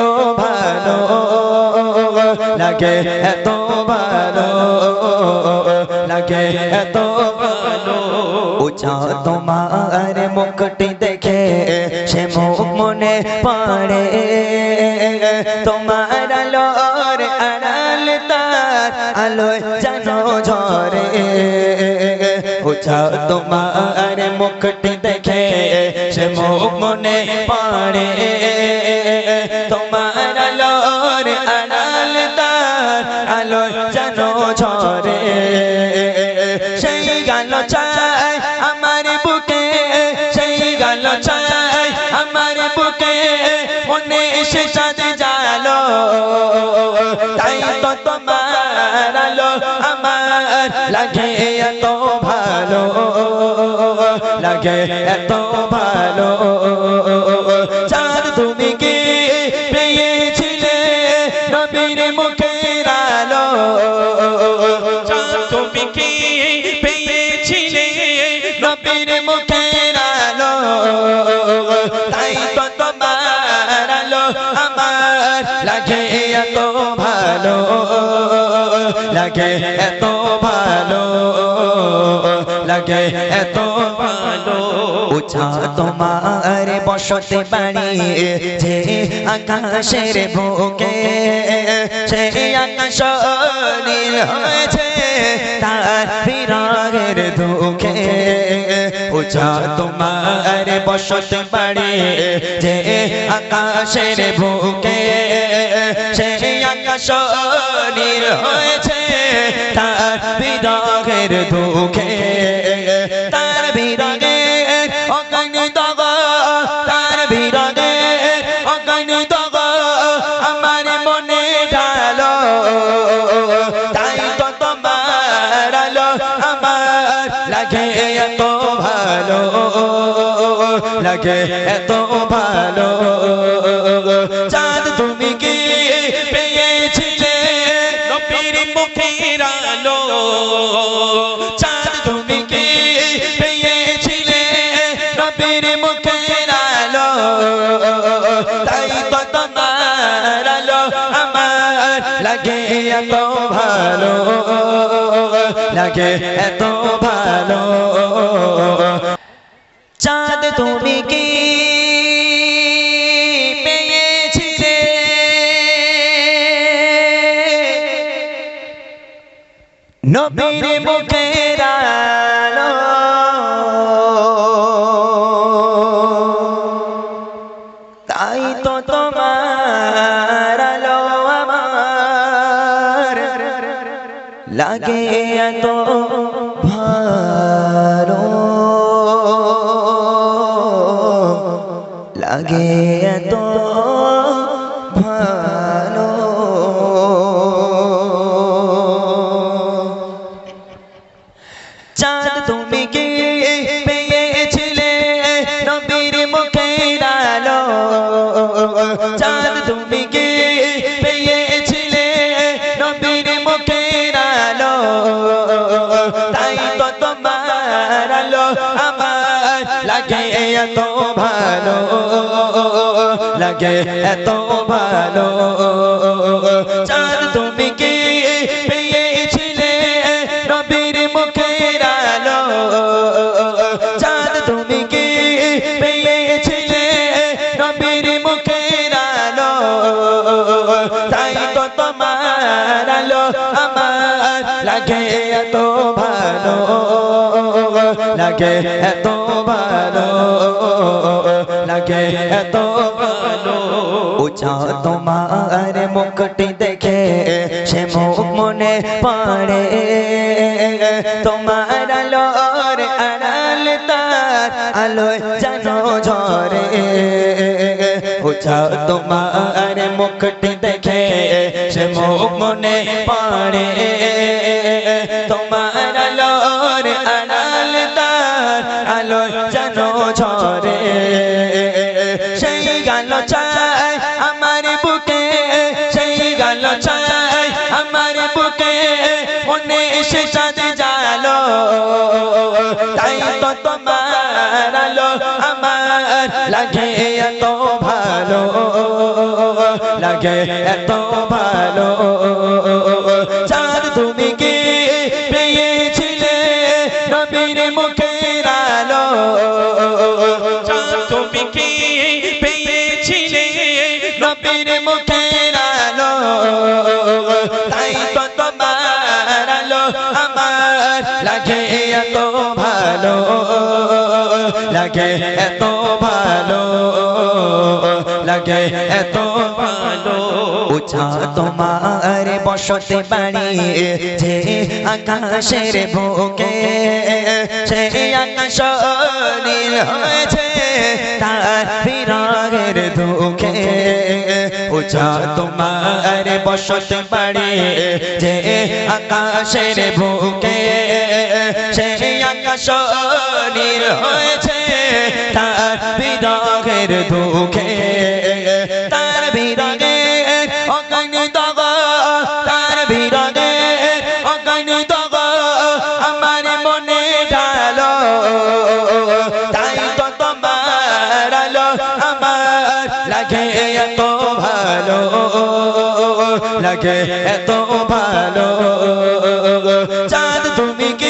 এত ভালো লাগে এত ভালো লাগে এত ভালো উচা তোমার মুখটি দেখে সে মুখ মনে পড়ে তোমার আলোর আড়াল তার আলোয় জানো ঝরে উচা তোমার মুখটি দেখে সে মুখ মনে পড়ে তোমার আলোর আড়াল তার আলোয় জানো ঝরে। সেই গাল চাই আমার বুকে, সেই গাল চাই আমার বুকে, মনে এসে সাথে জালো। তাই তো তোমার আলো আমার লাগে এত ভালো, লাগে এত ভালো। চাঁদ তুমি কি? লাগে এত ভালো, লাগে এত ভালো, লাগে এত ভালো। উচা তোমার বসতে বাড়ি যে আকাশের বুকে সে আকাশ নীল হয়েছে তার বিরাগের দুঃখে। উচা তোমার বসত বাড়ি যে আকাশের বুকে সে আকাশ নীল হয়েছে তার বিরাগের দুঃখে ভালো লাগে, এত ভালো। চাঁদ তুমি কি পেয়েছিলে? নবীর মুখের আলো। চাঁদ তুমি কি পেয়েছিলে? নবীর মুখের আলো। লাগে এত ভালো লাগে এত ভালো। চাঁদ তুমি কি নবীর মুখের লাগে এত ভালো। লাগে এত আমার লাগে এত ভালো লাগে এত লাগে এত ভালো, লাগে এত ভালো। উচা তোমার মুখটি দেখে, সে মুখ মনে পড়ে। তোমার আলোর আড়াল তার আলোয় জানো ঝরে। উচা তোমার মুখটি দেখে, সে মুখ মনে পড়ে। আলোয় জানো ঝরে, সেই গাল চাই আমার বুকে, সেই গাল চাই আমার বুকে, মনে এসে সাজে জালো। তাই তো তোমার আলো আমার লাগে এত ভালো, লাগে এত ভালো। চাঁদ তুমি কি পেয়েছিলে? নবীর মুখের এত ভালো লাগে, এত ভালো লাগে, এত ভালো। উচা তোমার বসতে বাড়ি যে আকাশের বুকে সে আকাশ হয়েছে তার বিরাগের দুঃখে উচা তোমার বসতে বাড়ি যে আকাশের বুকে হয়েছে তার বিরাগের দুঃখে। তার বিরাগে অজ্ঞান দগ তার বিরাগে অজ্ঞান দগ আমার মনে ডালো তাই তো তোমার আমার লাগে এত ভালো, লাগে এত ভালো। চাঁদ তুমি কি